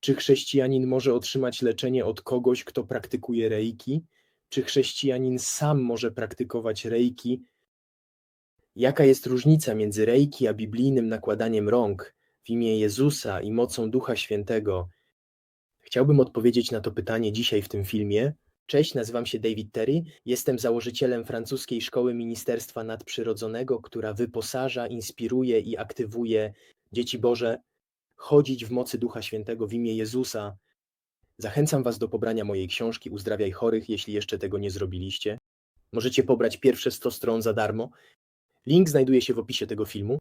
Czy chrześcijanin może otrzymać leczenie od kogoś, kto praktykuje reiki? Czy chrześcijanin sam może praktykować reiki? Jaka jest różnica między reiki a biblijnym nakładaniem rąk w imię Jezusa i mocą Ducha Świętego? Chciałbym odpowiedzieć na to pytanie dzisiaj w tym filmie. Cześć, nazywam się David Terry, jestem założycielem francuskiej szkoły Ministerstwa Nadprzyrodzonego, która wyposaża, inspiruje i aktywuje dzieci Boże chodzić w mocy Ducha Świętego w imię Jezusa. Zachęcam Was do pobrania mojej książki Uzdrawiaj chorych, jeśli jeszcze tego nie zrobiliście. Możecie pobrać pierwsze 100 stron za darmo. Link znajduje się w opisie tego filmu.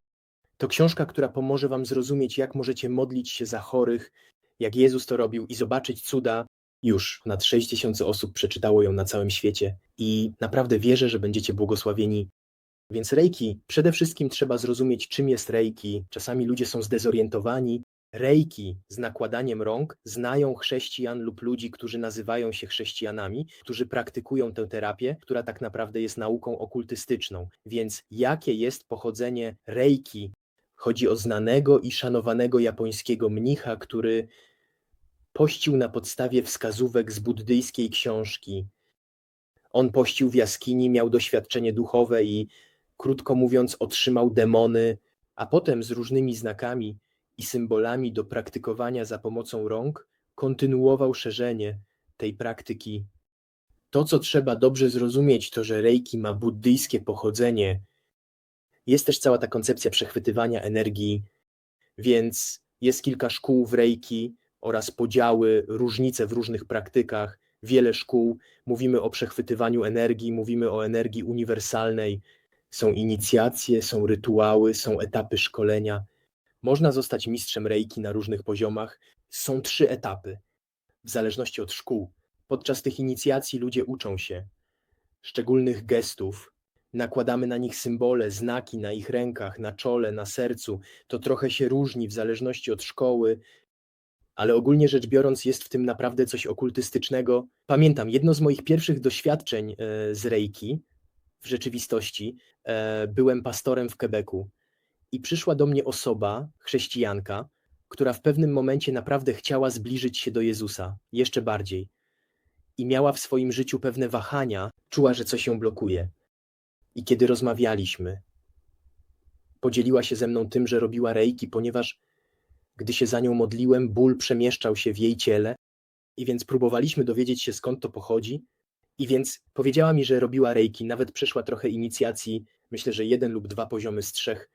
To książka, która pomoże Wam zrozumieć, jak możecie modlić się za chorych, jak Jezus to robił i zobaczyć cuda. Już nad 6 tysięcy osób przeczytało ją na całym świecie i naprawdę wierzę, że będziecie błogosławieni. Więc reiki, przede wszystkim trzeba zrozumieć, czym jest reiki. Czasami ludzie są zdezorientowani. Reiki z nakładaniem rąk znają chrześcijan lub ludzi, którzy nazywają się chrześcijanami, którzy praktykują tę terapię, która tak naprawdę jest nauką okultystyczną. Więc jakie jest pochodzenie reiki? Chodzi o znanego i szanowanego japońskiego mnicha, który pościł na podstawie wskazówek z buddyjskiej książki. On pościł w jaskini, miał doświadczenie duchowe i, krótko mówiąc, otrzymał demony, a potem z różnymi znakami i symbolami do praktykowania za pomocą rąk kontynuował szerzenie tej praktyki. To, co trzeba dobrze zrozumieć, to, że reiki ma buddyjskie pochodzenie. Jest też cała ta koncepcja przechwytywania energii, więc jest kilka szkół w reiki oraz podziały, różnice w różnych praktykach, wiele szkół. Mówimy o przechwytywaniu energii, mówimy o energii uniwersalnej. Są inicjacje, są rytuały, są etapy szkolenia. Można zostać mistrzem reiki na różnych poziomach. Są trzy etapy, w zależności od szkół. Podczas tych inicjacji ludzie uczą się szczególnych gestów, nakładamy na nich symbole, znaki na ich rękach, na czole, na sercu. To trochę się różni w zależności od szkoły, ale ogólnie rzecz biorąc, jest w tym naprawdę coś okultystycznego. Pamiętam, jedno z moich pierwszych doświadczeń e, z reiki w rzeczywistości, e, byłem pastorem w Quebecu i przyszła do mnie osoba, chrześcijanka, która w pewnym momencie naprawdę chciała zbliżyć się do Jezusa jeszcze bardziej i miała w swoim życiu pewne wahania, czuła, że coś ją blokuje. I kiedy rozmawialiśmy, podzieliła się ze mną tym, że robiła reiki, ponieważ gdy się za nią modliłem, ból przemieszczał się w jej ciele, i więc próbowaliśmy dowiedzieć się skąd to pochodzi. I więc powiedziała mi, że robiła reiki, nawet przeszła trochę inicjacji, myślę, że jeden lub dwa poziomy z trzech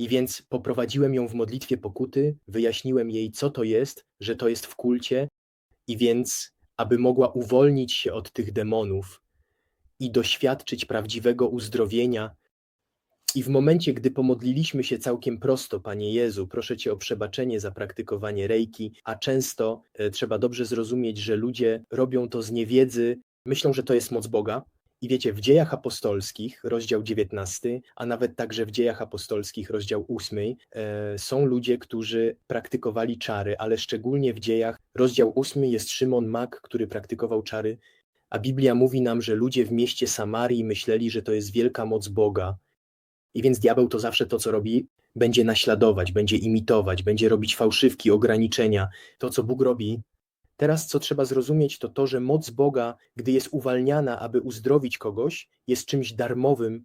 i więc poprowadziłem ją w modlitwie pokuty, wyjaśniłem jej, co to jest, że to jest w kulcie, i więc, aby mogła uwolnić się od tych demonów i doświadczyć prawdziwego uzdrowienia. I w momencie, gdy pomodliliśmy się całkiem prosto, Panie Jezu, proszę Cię o przebaczenie za praktykowanie rejki, a często e, trzeba dobrze zrozumieć, że ludzie robią to z niewiedzy, myślą, że to jest moc Boga, i wiecie, w dziejach apostolskich, rozdział 19, a nawet także w dziejach apostolskich, rozdział 8, e, są ludzie, którzy praktykowali czary, ale szczególnie w dziejach, rozdział 8 jest Szymon Mak, który praktykował czary, a Biblia mówi nam, że ludzie w mieście Samarii myśleli, że to jest wielka moc Boga. I więc diabeł to zawsze to, co robi, będzie naśladować, będzie imitować, będzie robić fałszywki, ograniczenia. To, co Bóg robi, Teraz co trzeba zrozumieć, to to, że moc Boga, gdy jest uwalniana, aby uzdrowić kogoś, jest czymś darmowym,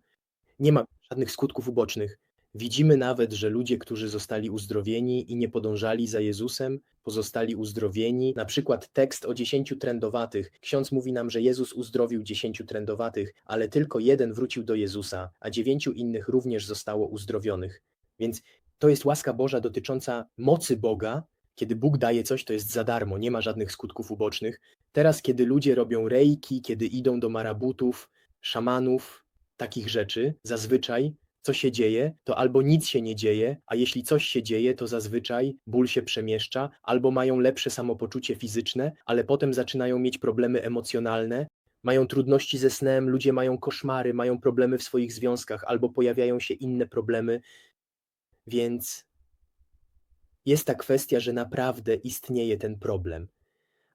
nie ma żadnych skutków ubocznych. Widzimy nawet, że ludzie, którzy zostali uzdrowieni i nie podążali za Jezusem, pozostali uzdrowieni. Na przykład tekst o dziesięciu trędowatych. Ksiądz mówi nam, że Jezus uzdrowił dziesięciu trędowatych, ale tylko jeden wrócił do Jezusa, a dziewięciu innych również zostało uzdrowionych. Więc to jest łaska Boża dotycząca mocy Boga, kiedy Bóg daje coś, to jest za darmo, nie ma żadnych skutków ubocznych. Teraz, kiedy ludzie robią rejki, kiedy idą do marabutów, szamanów, takich rzeczy, zazwyczaj co się dzieje, to albo nic się nie dzieje, a jeśli coś się dzieje, to zazwyczaj ból się przemieszcza, albo mają lepsze samopoczucie fizyczne, ale potem zaczynają mieć problemy emocjonalne, mają trudności ze snem, ludzie mają koszmary, mają problemy w swoich związkach, albo pojawiają się inne problemy. Więc jest ta kwestia, że naprawdę istnieje ten problem.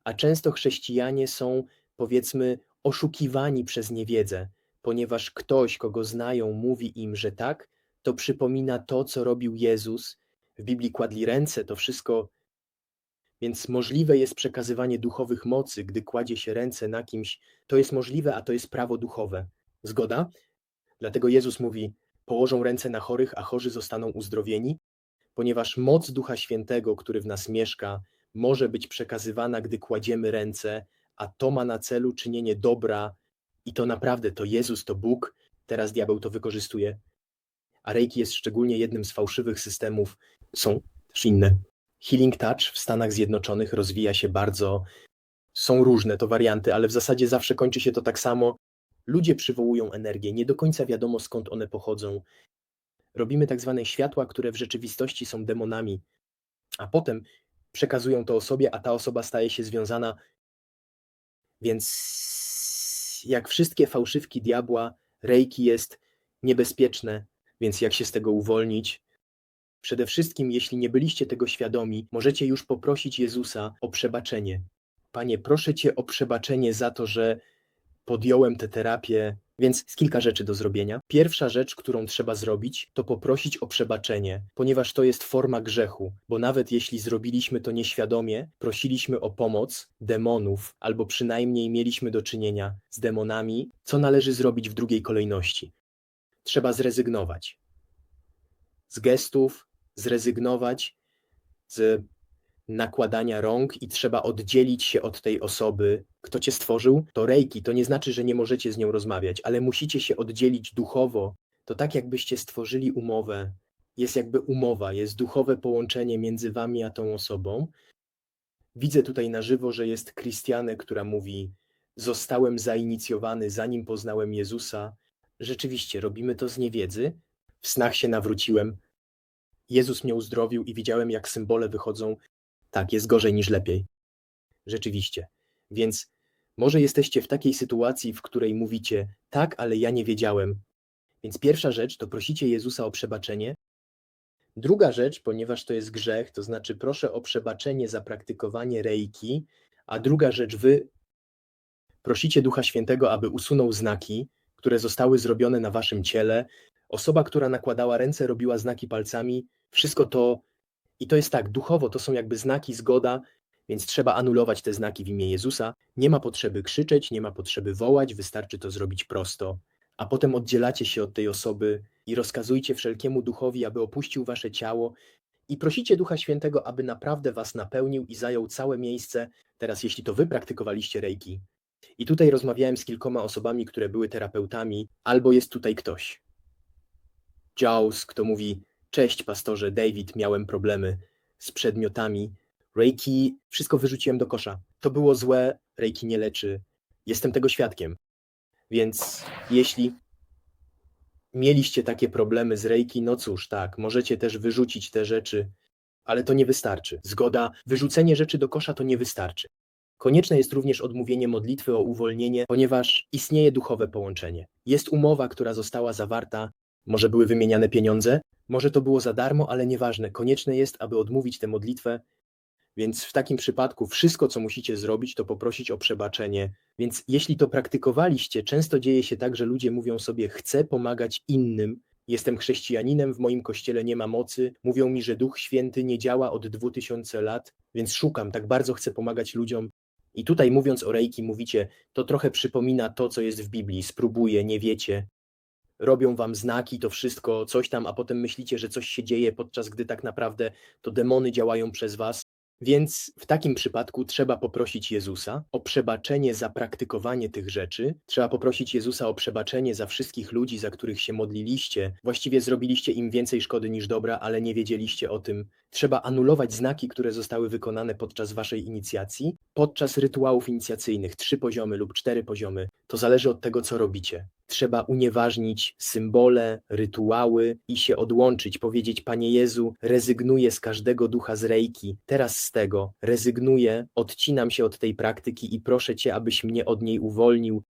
A często chrześcijanie są, powiedzmy, oszukiwani przez niewiedzę, ponieważ ktoś, kogo znają, mówi im, że tak, to przypomina to, co robił Jezus. W Biblii kładli ręce, to wszystko Więc możliwe jest przekazywanie duchowych mocy, gdy kładzie się ręce na kimś. To jest możliwe, a to jest prawo duchowe. Zgoda? Dlatego Jezus mówi: Położą ręce na chorych, a chorzy zostaną uzdrowieni, ponieważ moc Ducha Świętego, który w nas mieszka, może być przekazywana, gdy kładziemy ręce, a to ma na celu czynienie dobra i to naprawdę to Jezus, to Bóg. Teraz diabeł to wykorzystuje. A Reiki jest szczególnie jednym z fałszywych systemów. Są też inne. Healing Touch w Stanach Zjednoczonych rozwija się bardzo. Są różne to warianty, ale w zasadzie zawsze kończy się to tak samo. Ludzie przywołują energię, nie do końca wiadomo skąd one pochodzą. Robimy tak zwane światła, które w rzeczywistości są demonami, a potem przekazują to osobie, a ta osoba staje się związana. Więc jak wszystkie fałszywki diabła, rejki jest niebezpieczne, więc jak się z tego uwolnić? Przede wszystkim, jeśli nie byliście tego świadomi, możecie już poprosić Jezusa o przebaczenie. Panie, proszę Cię o przebaczenie za to, że podjąłem tę terapię, więc kilka rzeczy do zrobienia. Pierwsza rzecz, którą trzeba zrobić, to poprosić o przebaczenie, ponieważ to jest forma grzechu, bo nawet jeśli zrobiliśmy to nieświadomie, prosiliśmy o pomoc demonów, albo przynajmniej mieliśmy do czynienia z demonami, co należy zrobić w drugiej kolejności? Trzeba zrezygnować z gestów, zrezygnować z nakładania rąk i trzeba oddzielić się od tej osoby. Kto cię stworzył? To rejki. To nie znaczy, że nie możecie z nią rozmawiać, ale musicie się oddzielić duchowo. To tak, jakbyście stworzyli umowę. Jest jakby umowa, jest duchowe połączenie między wami a tą osobą. Widzę tutaj na żywo, że jest Krystianę, która mówi: Zostałem zainicjowany, zanim poznałem Jezusa. Rzeczywiście, robimy to z niewiedzy. W snach się nawróciłem. Jezus mnie uzdrowił i widziałem, jak symbole wychodzą tak, jest gorzej niż lepiej. Rzeczywiście. Więc może jesteście w takiej sytuacji, w której mówicie: Tak, ale ja nie wiedziałem. Więc pierwsza rzecz to prosicie Jezusa o przebaczenie. Druga rzecz, ponieważ to jest grzech, to znaczy proszę o przebaczenie za praktykowanie rejki. A druga rzecz, wy prosicie Ducha Świętego, aby usunął znaki, które zostały zrobione na waszym ciele. Osoba, która nakładała ręce, robiła znaki palcami. Wszystko to i to jest tak, duchowo to są jakby znaki, zgoda, więc trzeba anulować te znaki w imię Jezusa. Nie ma potrzeby krzyczeć, nie ma potrzeby wołać, wystarczy to zrobić prosto. A potem oddzielacie się od tej osoby i rozkazujcie wszelkiemu duchowi, aby opuścił wasze ciało i prosicie Ducha Świętego, aby naprawdę was napełnił i zajął całe miejsce. Teraz, jeśli to wy praktykowaliście rejki, i tutaj rozmawiałem z kilkoma osobami, które były terapeutami, albo jest tutaj ktoś. Jaws, kto mówi, Cześć, pastorze David, miałem problemy z przedmiotami. Reiki, wszystko wyrzuciłem do kosza. To było złe, Reiki nie leczy. Jestem tego świadkiem. Więc jeśli mieliście takie problemy z Reiki, no cóż, tak, możecie też wyrzucić te rzeczy, ale to nie wystarczy. Zgoda, wyrzucenie rzeczy do kosza to nie wystarczy. Konieczne jest również odmówienie modlitwy o uwolnienie, ponieważ istnieje duchowe połączenie. Jest umowa, która została zawarta, może były wymieniane pieniądze, może to było za darmo, ale nieważne. Konieczne jest, aby odmówić tę modlitwę. Więc w takim przypadku wszystko, co musicie zrobić, to poprosić o przebaczenie. Więc jeśli to praktykowaliście, często dzieje się tak, że ludzie mówią sobie: Chcę pomagać innym. Jestem chrześcijaninem, w moim kościele nie ma mocy. Mówią mi, że Duch Święty nie działa od 2000 lat, więc szukam, tak bardzo chcę pomagać ludziom. I tutaj mówiąc o rejki, mówicie: To trochę przypomina to, co jest w Biblii. Spróbuję, nie wiecie robią wam znaki, to wszystko, coś tam, a potem myślicie, że coś się dzieje, podczas gdy tak naprawdę to demony działają przez was. Więc w takim przypadku trzeba poprosić Jezusa o przebaczenie za praktykowanie tych rzeczy. Trzeba poprosić Jezusa o przebaczenie za wszystkich ludzi, za których się modliliście. Właściwie zrobiliście im więcej szkody niż dobra, ale nie wiedzieliście o tym. Trzeba anulować znaki, które zostały wykonane podczas waszej inicjacji, podczas rytuałów inicjacyjnych, trzy poziomy lub cztery poziomy. To zależy od tego, co robicie. Trzeba unieważnić symbole, rytuały i się odłączyć, powiedzieć: Panie Jezu, rezygnuję z każdego ducha z rejki, teraz z tego, rezygnuję, odcinam się od tej praktyki i proszę Cię, abyś mnie od niej uwolnił,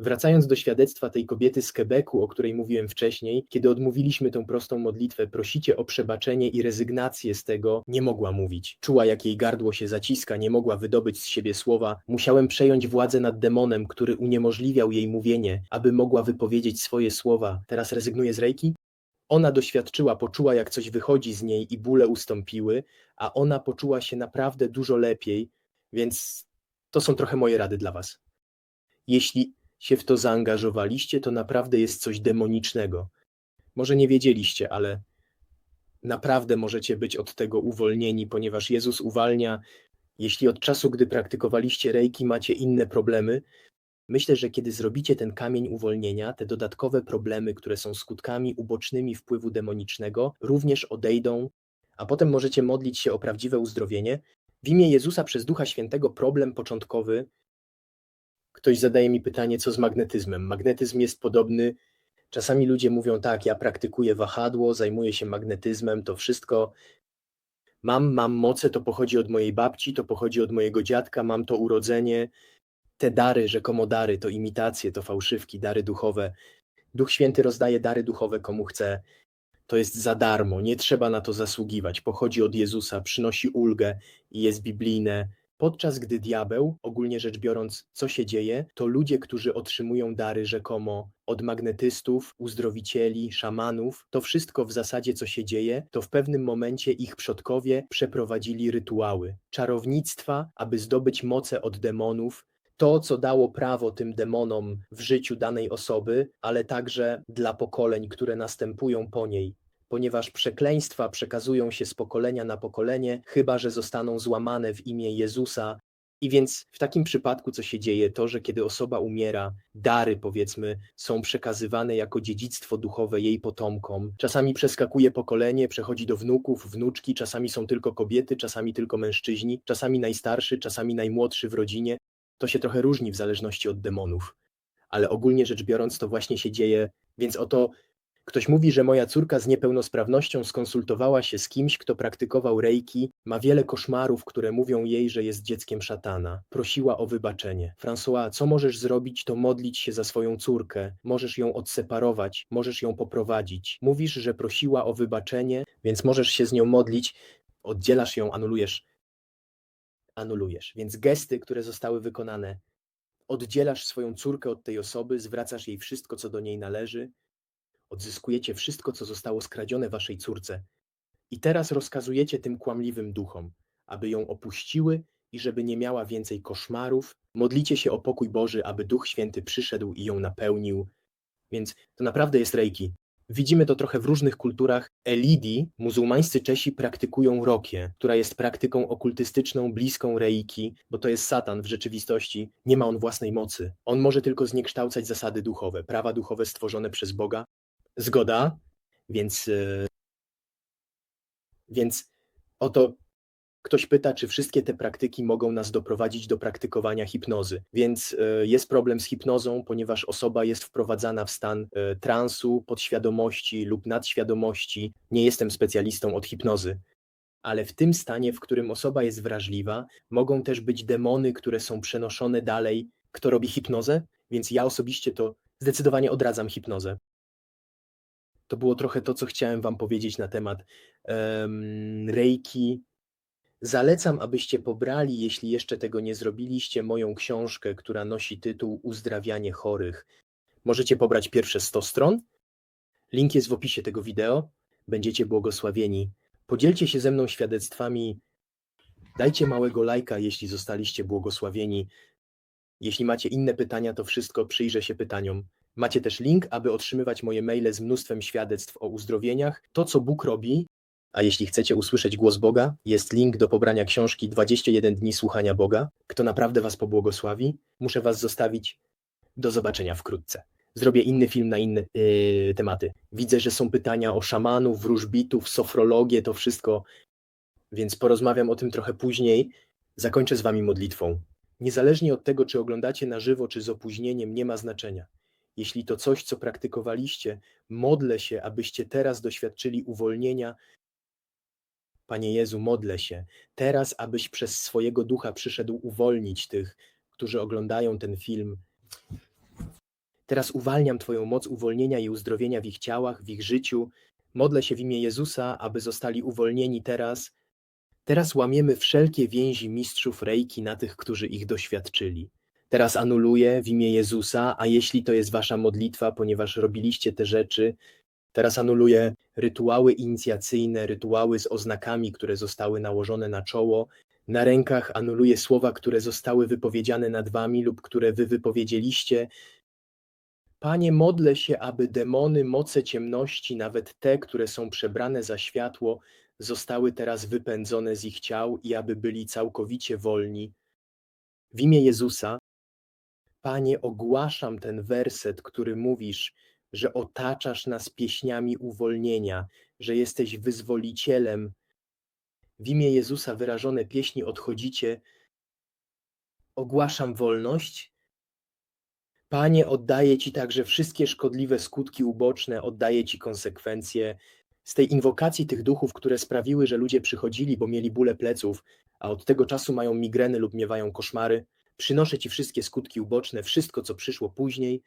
Wracając do świadectwa tej kobiety z Quebecu, o której mówiłem wcześniej, kiedy odmówiliśmy tą prostą modlitwę, prosicie o przebaczenie i rezygnację z tego, nie mogła mówić. Czuła, jak jej gardło się zaciska, nie mogła wydobyć z siebie słowa. Musiałem przejąć władzę nad demonem, który uniemożliwiał jej mówienie, aby mogła wypowiedzieć swoje słowa. Teraz rezygnuje z rejki? Ona doświadczyła, poczuła, jak coś wychodzi z niej i bóle ustąpiły, a ona poczuła się naprawdę dużo lepiej, więc to są trochę moje rady dla Was. Jeśli się w to zaangażowaliście, to naprawdę jest coś demonicznego. Może nie wiedzieliście, ale naprawdę możecie być od tego uwolnieni, ponieważ Jezus uwalnia. Jeśli od czasu, gdy praktykowaliście rejki, macie inne problemy, myślę, że kiedy zrobicie ten kamień uwolnienia, te dodatkowe problemy, które są skutkami ubocznymi wpływu demonicznego, również odejdą, a potem możecie modlić się o prawdziwe uzdrowienie. W imię Jezusa przez Ducha Świętego problem początkowy. Ktoś zadaje mi pytanie, co z magnetyzmem. Magnetyzm jest podobny. Czasami ludzie mówią tak, ja praktykuję wahadło, zajmuję się magnetyzmem, to wszystko mam, mam moce, to pochodzi od mojej babci, to pochodzi od mojego dziadka, mam to urodzenie. Te dary, rzekomo dary, to imitacje, to fałszywki, dary duchowe. Duch Święty rozdaje dary duchowe komu chce. To jest za darmo, nie trzeba na to zasługiwać. Pochodzi od Jezusa, przynosi ulgę i jest biblijne. Podczas gdy diabeł, ogólnie rzecz biorąc, co się dzieje, to ludzie, którzy otrzymują dary rzekomo od magnetystów, uzdrowicieli, szamanów, to wszystko w zasadzie, co się dzieje, to w pewnym momencie ich przodkowie przeprowadzili rytuały, czarownictwa, aby zdobyć moce od demonów, to, co dało prawo tym demonom w życiu danej osoby, ale także dla pokoleń, które następują po niej, ponieważ przekleństwa przekazują się z pokolenia na pokolenie, chyba że zostaną złamane w imię Jezusa. I więc w takim przypadku, co się dzieje, to, że kiedy osoba umiera, dary, powiedzmy, są przekazywane jako dziedzictwo duchowe jej potomkom. Czasami przeskakuje pokolenie, przechodzi do wnuków, wnuczki, czasami są tylko kobiety, czasami tylko mężczyźni, czasami najstarszy, czasami najmłodszy w rodzinie. To się trochę różni w zależności od demonów. Ale ogólnie rzecz biorąc, to właśnie się dzieje, więc oto Ktoś mówi, że moja córka z niepełnosprawnością skonsultowała się z kimś, kto praktykował rejki, ma wiele koszmarów, które mówią jej, że jest dzieckiem szatana. Prosiła o wybaczenie. François, co możesz zrobić, to modlić się za swoją córkę. Możesz ją odseparować, możesz ją poprowadzić. Mówisz, że prosiła o wybaczenie, więc możesz się z nią modlić, oddzielasz ją, anulujesz. Anulujesz. Więc gesty, które zostały wykonane, oddzielasz swoją córkę od tej osoby, zwracasz jej wszystko, co do niej należy, odzyskujecie wszystko, co zostało skradzione waszej córce. I teraz rozkazujecie tym kłamliwym duchom, aby ją opuściły i żeby nie miała więcej koszmarów. Modlicie się o pokój Boży, aby Duch Święty przyszedł i ją napełnił. Więc to naprawdę jest rejki. Widzimy to trochę w różnych kulturach. Elidi, muzułmańscy Czesi praktykują rokię, która jest praktyką okultystyczną bliską reiki, bo to jest Satan w rzeczywistości. Nie ma on własnej mocy. On może tylko zniekształcać zasady duchowe, prawa duchowe stworzone przez Boga, Zgoda, więc, e, więc oto ktoś pyta, czy wszystkie te praktyki mogą nas doprowadzić do praktykowania hipnozy. Więc e, jest problem z hipnozą, ponieważ osoba jest wprowadzana w stan e, transu, podświadomości lub nadświadomości. Nie jestem specjalistą od hipnozy, ale w tym stanie, w którym osoba jest wrażliwa, mogą też być demony, które są przenoszone dalej. Kto robi hipnozę? Więc ja osobiście to zdecydowanie odradzam hipnozę. To było trochę to, co chciałem Wam powiedzieć na temat um, Reiki. Zalecam, abyście pobrali, jeśli jeszcze tego nie zrobiliście, moją książkę, która nosi tytuł Uzdrawianie chorych. Możecie pobrać pierwsze 100 stron. Link jest w opisie tego wideo. Będziecie błogosławieni. Podzielcie się ze mną świadectwami. Dajcie małego lajka, jeśli zostaliście błogosławieni. Jeśli macie inne pytania, to wszystko przyjrzę się pytaniom. Macie też link, aby otrzymywać moje maile z mnóstwem świadectw o uzdrowieniach. To, co Bóg robi, a jeśli chcecie usłyszeć głos Boga, jest link do pobrania książki 21 dni słuchania Boga. Kto naprawdę Was pobłogosławi, muszę Was zostawić. Do zobaczenia wkrótce. Zrobię inny film na inne yy, tematy. Widzę, że są pytania o szamanów, wróżbitów, sofrologię, to wszystko, więc porozmawiam o tym trochę później. Zakończę z Wami modlitwą. Niezależnie od tego, czy oglądacie na żywo, czy z opóźnieniem, nie ma znaczenia. Jeśli to coś, co praktykowaliście, modlę się, abyście teraz doświadczyli uwolnienia. Panie Jezu, modlę się teraz, abyś przez swojego ducha przyszedł uwolnić tych, którzy oglądają ten film. Teraz uwalniam Twoją moc uwolnienia i uzdrowienia w ich ciałach, w ich życiu. Modlę się w imię Jezusa, aby zostali uwolnieni teraz. Teraz łamiemy wszelkie więzi mistrzów rejki na tych, którzy ich doświadczyli. Teraz anuluję w imię Jezusa, a jeśli to jest wasza modlitwa, ponieważ robiliście te rzeczy, Teraz anuluję rytuały inicjacyjne, rytuały z oznakami, które zostały nałożone na czoło. Na rękach anuluję słowa, które zostały wypowiedziane nad wami lub które wy wypowiedzieliście. Panie, modlę się, aby demony, moce ciemności, nawet te, które są przebrane za światło, zostały teraz wypędzone z ich ciał i aby byli całkowicie wolni. W imię Jezusa, Panie, ogłaszam ten werset, który mówisz, że otaczasz nas pieśniami uwolnienia, że jesteś wyzwolicielem. W imię Jezusa wyrażone pieśni odchodzicie. Ogłaszam wolność. Panie, oddaję Ci także wszystkie szkodliwe skutki uboczne, oddaję Ci konsekwencje z tej inwokacji tych duchów, które sprawiły, że ludzie przychodzili, bo mieli bóle pleców, a od tego czasu mają migreny lub miewają koszmary. Przynoszę Ci wszystkie skutki uboczne, wszystko, co przyszło później.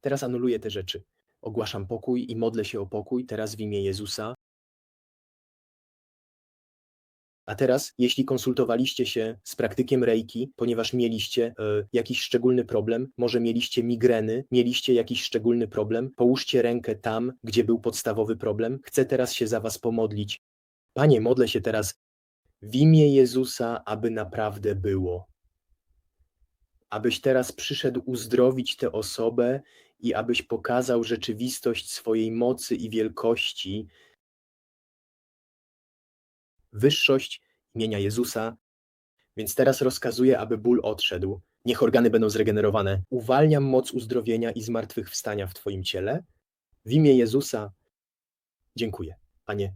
Teraz anuluję te rzeczy. Ogłaszam pokój i modlę się o pokój, teraz w imię Jezusa. A teraz, jeśli konsultowaliście się z praktykiem Reiki, ponieważ mieliście e, jakiś szczególny problem, może mieliście migreny, mieliście jakiś szczególny problem, połóżcie rękę tam, gdzie był podstawowy problem. Chcę teraz się za was pomodlić. Panie, modlę się teraz w imię Jezusa, aby naprawdę było. Abyś teraz przyszedł uzdrowić tę osobę i abyś pokazał rzeczywistość swojej mocy i wielkości, wyższość imienia Jezusa. Więc teraz rozkazuję, aby ból odszedł. Niech organy będą zregenerowane. Uwalniam moc uzdrowienia i zmartwychwstania w Twoim ciele. W imię Jezusa dziękuję, Panie.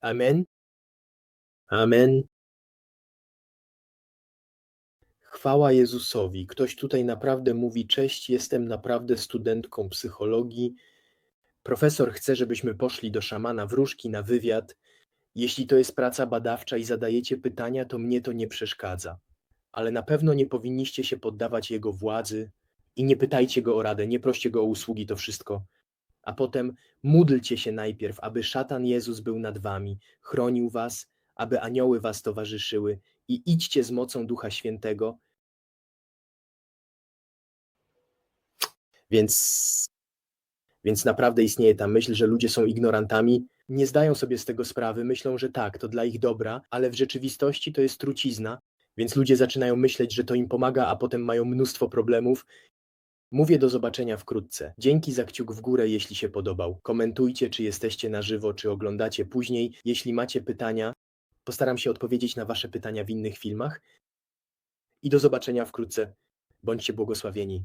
Amen. Amen. Chwała Jezusowi. Ktoś tutaj naprawdę mówi: Cześć, jestem naprawdę studentką psychologii. Profesor chce, żebyśmy poszli do szamana wróżki na wywiad. Jeśli to jest praca badawcza i zadajecie pytania, to mnie to nie przeszkadza. Ale na pewno nie powinniście się poddawać jego władzy i nie pytajcie go o radę, nie proście go o usługi, to wszystko. A potem módlcie się najpierw, aby szatan Jezus był nad wami, chronił was, aby anioły was towarzyszyły i idźcie z mocą Ducha Świętego. Więc, więc naprawdę istnieje ta myśl, że ludzie są ignorantami, nie zdają sobie z tego sprawy, myślą, że tak, to dla ich dobra, ale w rzeczywistości to jest trucizna, więc ludzie zaczynają myśleć, że to im pomaga, a potem mają mnóstwo problemów. Mówię do zobaczenia wkrótce. Dzięki za kciuk w górę, jeśli się podobał. Komentujcie, czy jesteście na żywo, czy oglądacie później. Jeśli macie pytania, postaram się odpowiedzieć na Wasze pytania w innych filmach. I do zobaczenia wkrótce. Bądźcie błogosławieni.